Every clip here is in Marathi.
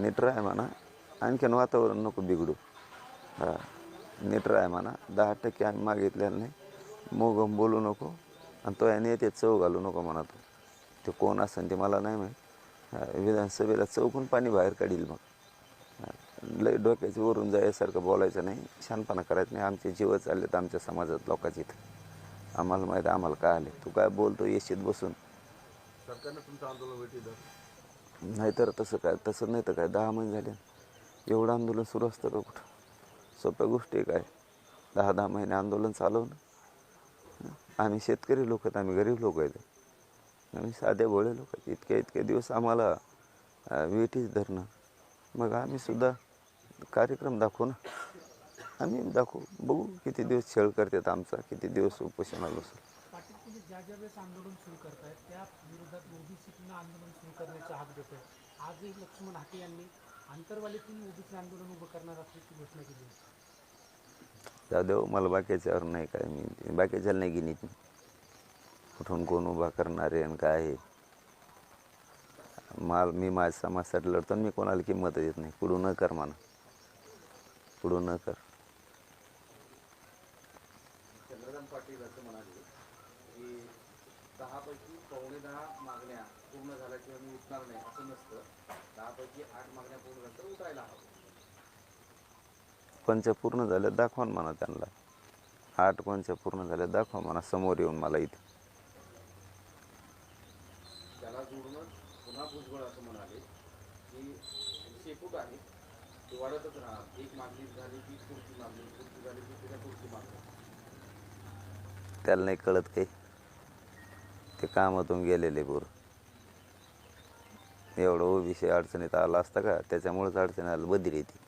नीट राह म्हणा आणखीन वातावरण नको बिघडू हा नीट राह म्हणा दहा टक्के आम्ही मागितलेलं नाही मोगम बोलू नको आणि तो याने ते चव घालू नको म्हणा तो ते कोण असेल ते मला नाही माहीत विधानसभेला चौकून पाणी बाहेर काढील मग लय डोक्याची वरून जायसारखं बोलायचं नाही शानपणा करायचं नाही आमचे जीव चाललेत आमच्या समाजात लोकांचे इथं आम्हाला माहीत आम्हाला काय आले तू काय बोलतो येशीत बसून सरकारनं तुमचं आंदोलन नाहीतर तसं काय तसं नाही तर काय दहा महिने झाले. एवढं आंदोलन सुरू असतं का कुठं? सोप्या गोष्टी काय? दहा दहा महिने आंदोलन चालवणं. आम्ही शेतकरी लोक आहेत आम्ही गरीब लोक आहेत. आम्ही साधे भोळे लोक आहेत. इतके इतके दिवस आम्हाला वेटीच वेठीच धरणं. मग आम्ही सुद्धा कार्यक्रम दाखवू ना. आम्ही दाखवू. बघू किती दिवस छेळ करतात आमचा किती दिवस उपोषणाला बसू. ज्या ज्या वेळेस आंदोलन सुरू करतायत त्या विरोधात ओबीसीतून आंदोलन सुरू करण्याचा हाक देतोय. आजही लक्ष्मण हाके यांनी आंतरवालीतून ओबीसी आंदोलन उभं करणार असल्याची घोषणा केली आहे. जाऊ मला बाकीच्यावर नाही काय मी बाकीच्याला नाही गिनीत मी. कुठून कोण उभा करणार आहे आणि काय आहे माल मी माझ्या समाजासाठी लढतो आणि मी कोणाला किंमत देत नाही. पुढं न कर म्हणा. पुढं न कर. चंद्रकांत पाटील असं म्हणाले. की दहापैकी पावणे दहा मागण्या पूर्ण झाल्याशिवाय मी उठणार नाही असं नसतं. दहापैकी आठ मागण्या पूर्ण झाल्यानंतर उठायला हवं. कोणच्या पूर्ण झाल्या दाखवा म्हणा त्यांना. आठ कोणच्या पूर्ण झाल्या दाखवा म्हणा समोर येऊन मला इथे. त्याला जोडूनच पुन्हा भुजबळ असं म्हणाले की शेपूट आहे? ते वाढतच एक मागणी झाली की पुढची मागणी पुढची झाली की त्याच्या पुढची मागणी. त्याला नाही कळत काही. ते कामातून गेलेले बोर एवढं ओबीसी अडचणीत आला असता का त्याच्यामुळेच अडचणी आलं बदली येते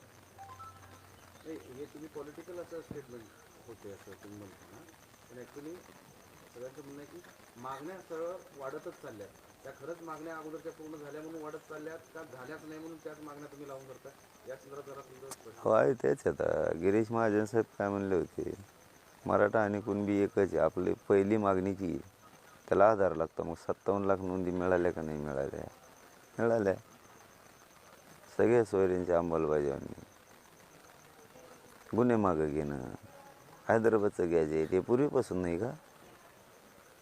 हे तुम्ही पॉलिटिकल असं स्टेटमेंट होते असं तुम्ही म्हणता ना पण ॲक्च्युली सगळ्यांचं म्हणणं आहे की मागण्या सरळ वाढतच चालल्या त्या खरंच मागण्या अगोदरच्या पूर्ण झाल्या म्हणून वाढत चालल्यात झाल्याच नाही म्हणून त्याच मागण्या तुम्ही लावून धरता या संदर्भात जरा तुमचं हो तेच आता. गिरीश महाजन साहेब काय म्हणले होते मराठा आणि कुणबी एकच आहे. आपली पहिली मागणी जी आहे, त्याला आधार लागतो. मग सत्तावन्न लाख नोंदी मिळाल्या का नाही मिळाल्या? मिळाल्या. सगळ्या सोयरींची अंमलबजावणी. गुन्हे मागं घेणं. हैदराबादचं गॅजेट. हे पूर्वीपासून नाही का?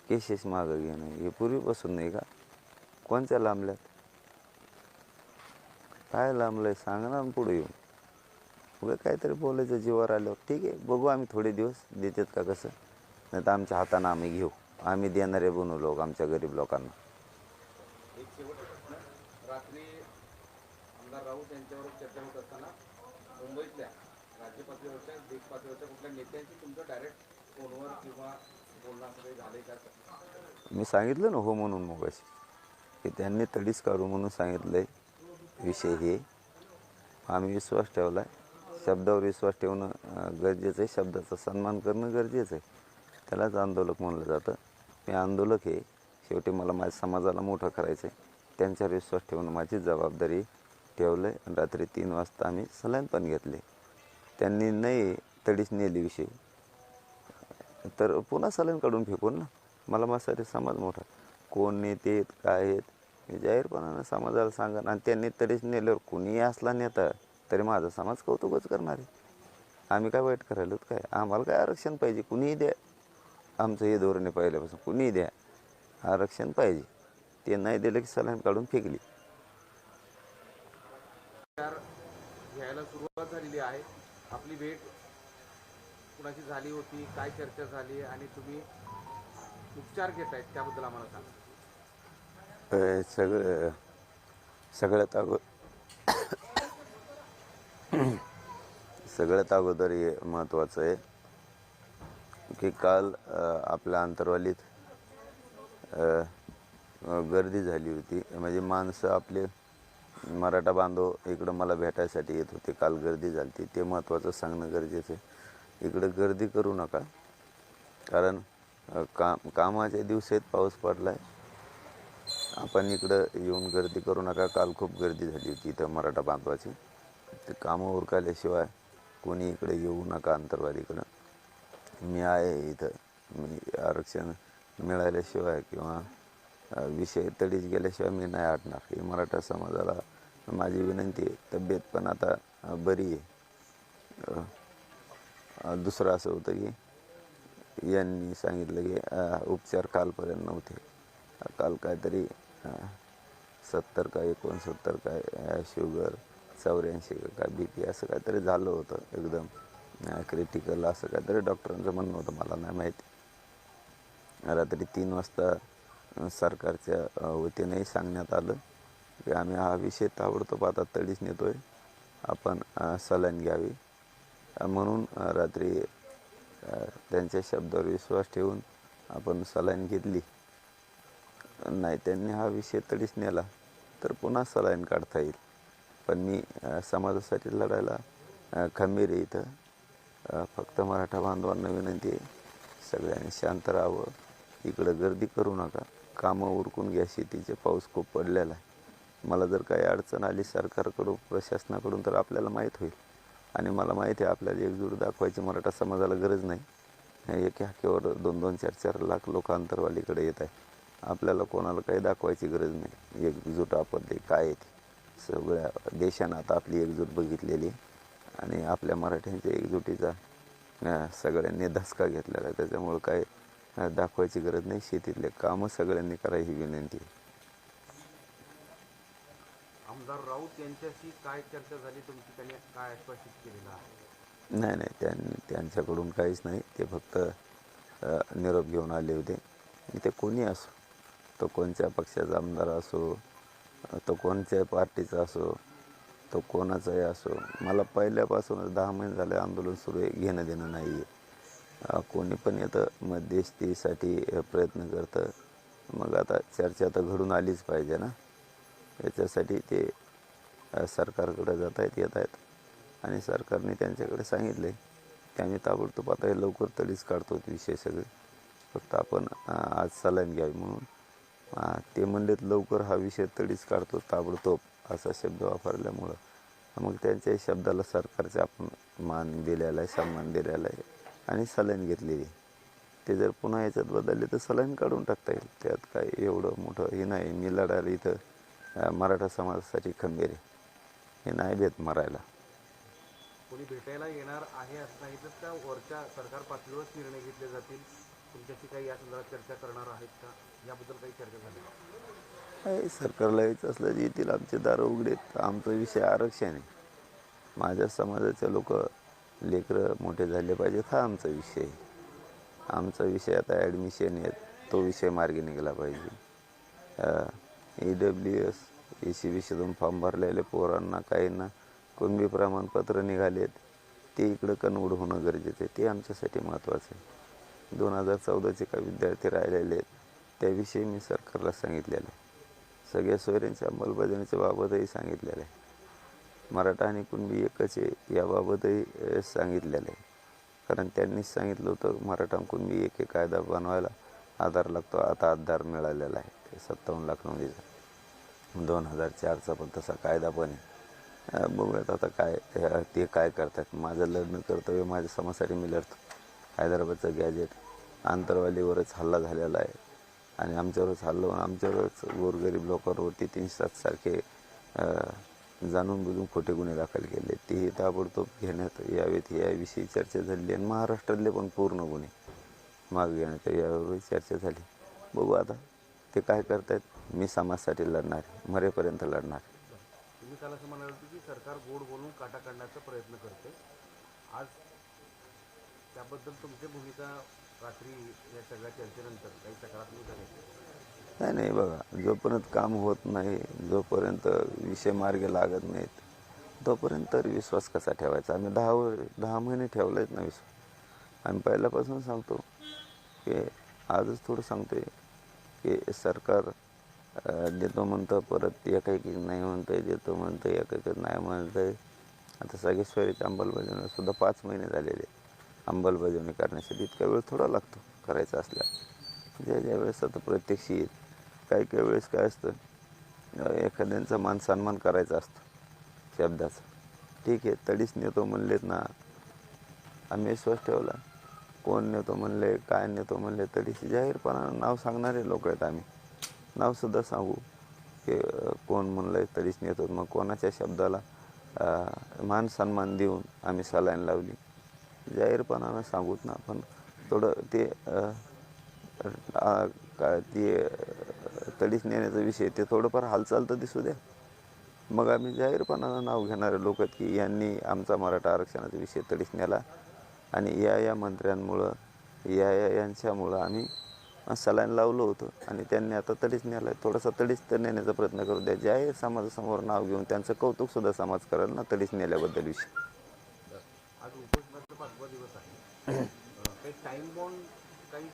केसेस मागं घेणं. हे पूर्वीपासून नाही का? कोणत्या लांबल्यात? काय लांबलंय? सांग ना पुढे येऊन. उगा काहीतरी बोलायचं जीवावर आल्यावर. ठीक आहे. बघू आम्ही थोडे दिवस देतात का कसं? नाही तर आमच्या हातानं आम्ही घेऊ. आम्ही देणारे बनू लोक आमच्या गरीब लोकांना. एक शेवटचा प्रश्न रात्री आमदार राऊत यांच्यावर चर्चा होत असताना मुंबईतल्या राज्य पातळीवरच्या देश पातळीवरच्या कुठल्या नेत्यांशी तुमचं डायरेक्ट फोनवर किंवा बोलणं असं काही झालंय का? मी सांगितलं ना हो म्हणून मगाशी की त्यांनी तडीच काढू म्हणून सांगितलं आहे विषय हे. आम्ही विश्वास ठेवला आहे शब्दावर विश्वास ठेवणं गरजेचं आहे. शब्दाचा सन्मान करणं गरजेचं आहे. त्यालाच आंदोलक म्हणलं जातं. मी आंदोलक आहे. शेवटी मला माझ्या समाजाला मोठं करायचं आहे त्यांच्यावर विश्वास ठेवणं माझी जबाबदारी ठेवलं आहे आणि रात्री तीन वाजता आम्ही सलाईन पण घेतले. त्यांनी नाही तडीच नेली विषय. तर पुन्हा सलाईन काढून फेकून ना. मला माझ्यासाठी समाज मोठा. कोण नेते आहेत काय आहेत मी जाहीरपणानं समाजाला सांगा आणि त्यांनी तरीच नेल्यावर कुणीही असला नेता तरी माझा समाज कौतुकच करणार आहे. आम्ही काय वाईट करायलो काय? आम्हाला काय आरक्षण पाहिजे? कुणीही द्या. आमचं हे धोरण आहे पहिल्यापासून कुणीही द्या. आरक्षण पाहिजे. ते नाही दिलं की सलाईन काढून फेकली. घ्यायला सुरुवात झालेली आहे. आपली भेट कुणाची झाली होती? काय चर्चा झाली? आणि तुम्ही उपचार घेतायत त्याबद्दल आम्हाला सांगा. सगळं सगळ्यात अगो सगळ्यात अगोदर हे महत्त्वाचं आहे. की काल आपल्या आंतरवालीत गर्दी झाली होती. म्हणजे माणसं आपले मराठा बांधव इकडं मला भेटायसाठी येत होते. काल गर्दी झाली होती ते महत्त्वाचं सांगणं गरजेचं आहे. इकडं गर्दी करू नका. कारण काम कामाच्या दिवसात पाऊस पडला आहे आपण इकडं येऊन गर्दी करू नका. काल खूप गर्दी झाली होती इथं मराठा बांधवाची. ते कामं उरकाल्याशिवाय कोणी इकडे येऊ नका अंतरवालीकडं. मी आहे इथं. मी आरक्षण मिळाल्याशिवाय किंवा विषय तडीच गेल्याशिवाय मी नाही हटणार. हे मराठा समाजाला माझी विनंती आहे. तब्येत पण आता बरी आहे. दुसरं असं होतं की यांनी सांगितलं की उपचार कालपर्यंत नव्हते. काल काहीतरी सत्तर का एकोणसत्तर काय शुगर चौऱ्याऐंशी का बी पी असं काहीतरी झालं होतं एकदम. क्रिटिकल असं काहीतरी डॉक्टरांचं म्हणणं होतं मला नाही माहिती. रात्री तीन वाजता सरकारच्या वतीनेही सांगण्यात आलं की आम्ही हा विषय ताबडतोब आता तडीच आहे आपण सलाईन घ्यावी. म्हणून रात्री त्यांच्या शब्दावर विश्वास ठेवून आपण सलाईन घेतली. नाही त्यांनी हा विषय तडीच नेला तर पुन्हा सलाईन काढता येईल. पण मी समाजासाठी लढायला खंबीर आहे इथं. फक्त मराठा बांधवांना विनंती आहे सगळ्यांनी शांत राहावं. इकडं गर्दी करू नका. कामं उरकून घ्या शेतीचे पाऊस खूप पडलेला आहे. मला जर काही अडचण आली सरकारकडून प्रशासनाकडून तर आपल्याला माहीत होईल. आणि मला माहिती आहे आपल्याला एकजूट दाखवायची मराठा समाजाला गरज नाही. एक हाकेवर दोन दोन चार चार लाख लोक अंतरवालीकडे येत आहे आपल्याला कोणाला काही दाखवायची गरज नाही. एकजूट आपत्ती काय आहे सगळ्या देशानं आता आपली एकजूट बघितलेली आहे. आणि आपल्या मराठ्यांच्या एकजुटीचा सगळ्यांनी धसका घेतलेला आहे. त्याच्यामुळं काय दाखवायची गरज नाही. शेतीतले कामं सगळ्यांनी करा ही विनंती आहे. आमदार राऊत यांच्याशी काय चर्चा झाली? तुमची त्यांनी काय आश्वासित केलेलं आहे? नाही नाही. त्यां त्यांच्याकडून काहीच नाही. ते फक्त निरोप घेऊन आले होते. ते कोणी असो तो कोणत्या पक्षाचा आमदार असो तो कोणत्याही पार्टीचा असो तो कोणाचाही असो. मला पहिल्यापासूनच दहा महिने झाले आंदोलन सुरू आहे घेणं देणं नाही आहे कोणी पण येतं मध्यस्थीसाठी प्रयत्न करतं. मग आता चर्चा तर घडून आलीच पाहिजे ना. याच्यासाठी ते सरकारकडे जात आहेत येत आहेत. आणि सरकारने त्यांच्याकडे सांगितले की आम्ही ताबडतोब आता हे लवकर तडीच काढतो विषय सगळे. फक्त आपण आज सलाईन घ्यावी म्हणून. ते म्हणलेत लवकर हा विषय तडीच काढतो ताबडतोब. असा शब्द वापरल्यामुळं. मग त्यांच्या शब्दाला सरकारचा आपण मान दिलेला आहे सन्मान दिलेला आहे आणि सलाईन घेतलेली. आहे. ते जर पुन्हा याच्यात बदलले तर सलाईन काढून टाकता येईल. त्यात काय एवढं मोठं हे नाही. मी लढायला इथं मराठा समाजासाठी खंबीर आहे. हे नाही भेट मरायला. कोणी भेटायला येणार आहे असं सांगितलं त्या वरच्या सरकार पातळीवरच निर्णय घेतले जातील. तुमच्याशी काही या संदर्भात चर्चा करणार आहेत का? याबद्दल काही चर्चा झाली. काय सरकारला यायचं असलं तर येतील आमचे दार उघडेत आमचा विषय आरक्षण आहे. माझ्या समाजाचे लोक लेकरं मोठे झाले पाहिजेत हा आमचा विषय आहे. आमचा विषय आता ॲडमिशन आहे. तो विषय मार्गी निघाला पाहिजे. E W S A C बीसीतून form भरलेले पोरांना काहींना कुणबी प्रमाणपत्र निघालेत ते इकडं कन्वर्ट होणं गरजेचं आहे. ते आमच्यासाठी महत्त्वाचं आहे. दोन हजार चौदाचे काही विद्यार्थी राहिलेले आहेत त्याविषयी मी सरकारला सांगितलेलं आहे. सगळ्या सोयऱ्यांच्या अंमलबजावणीच्या बाबतही सांगितलेलं आहे. मराठा आणि कुणबी एकच आहे याबाबतही सांगितलेलं आहे. कारण त्यांनीच सांगितलं होतं मराठा आणि कुणबी एक एक कायदा बनवायला आधार लागतो. आता आधार मिळालेला आहे ते सत्तावन्न लाख नोंदीचा दोन हजार चारचा पण तसा कायदा पण आहे. बघूयात आता काय ते काय करतात. माझं लढणं कर्तव्य माझ्या समाजासाठी मी लढतो. हैदराबादचं गॅजेट आंतरवालीवरच हल्ला झालेला आहे. आणि आमच्यावरच हल्लो आमच्यावरच गोरगरीब लोकांवरती तीनशे सातसारखे जाणून बुजून खोटे गुन्हे दाखल केले. तेही ताबडतोब घेण्यात यावेत याविषयी चर्चा झाली आणि महाराष्ट्रातले पण पूर्ण गुन्हे मागे घेण्यात यावे यावर चर्चा झाली. बघू आता ते काय करतायत. मी समाजासाठी लढणार आहे. मरेपर्यंत लढणार तुम्ही काल असं म्हणाल की सरकार गोड बोलून काटा काढण्याचा प्रयत्न करते आज त्याबद्दल तुमची भूमिका नाही नाही बघा जोपर्यंत काम होत नाही जोपर्यंत विषय मार्गे लागत नाहीत तोपर्यंत तर विश्वास कसा ठेवायचा? आम्ही दहा दहा महिने ठेवलेत ना विश्वास. आम्ही पहिल्यापासून सांगतो की आजच थोडं सांगतोय की सरकार देतो म्हणतं परत एकाएकी नाही म्हणतंय देतो म्हणतं एकाएक नाही म्हणतंय. आता सगळे स्वयंच्या अंमलबजावणी सुद्धा पाच महिने झालेले आहेत. अंमलबजावणी करण्यासाठी इतका वेळ थोडा लागतो करायचा असल्या ज्या ज्या वेळेस आता प्रत्यक्ष येईल काही काही वेळेस काय असतं एखाद्यांचा मान सन्मान करायचा असतो शब्दाचा. ठीक आहे तडीच नेतो म्हणलेत ना आम्ही विश्वास ठेवला. कोण नेतो म्हणले काय नेतो म्हणले तरी जाहीरपणानं नाव सांगणारे लोक आहेत आम्ही. नावसुद्धा सांगू की कोण कोण आहे तडीच नेतो मग कोणाच्या शब्दाला मान सन्मान देऊन आम्ही सलाईन लावली. जाहीरपणानं सांगूत ना पण थोडं ते का ते तडीस नेण्याचा विषय ते थोडंफार हालचाल तर दिसू द्या. मग आम्ही जाहीरपणानं नाव घेणारे लोक आहेत की यांनी आमचा मराठा आरक्षणाचा विषय तडीस नेला आणि या या मंत्र्यांमुळं या या यांच्यामुळं आम्ही सलाईन लावलं होतं आणि त्यांनी आता तडीस आहे. थोडासा तडीस तर नेण्याचा प्रयत्न करू द्या. जाहीर समाजासमोर नाव घेऊन त्यांचं कौतुकसुद्धा समाज करेल ना तडीस नेल्याबद्दल विषय आज उपोषणाचा पाचवा दिवस आहे अं, काही टाइम बॉन्ड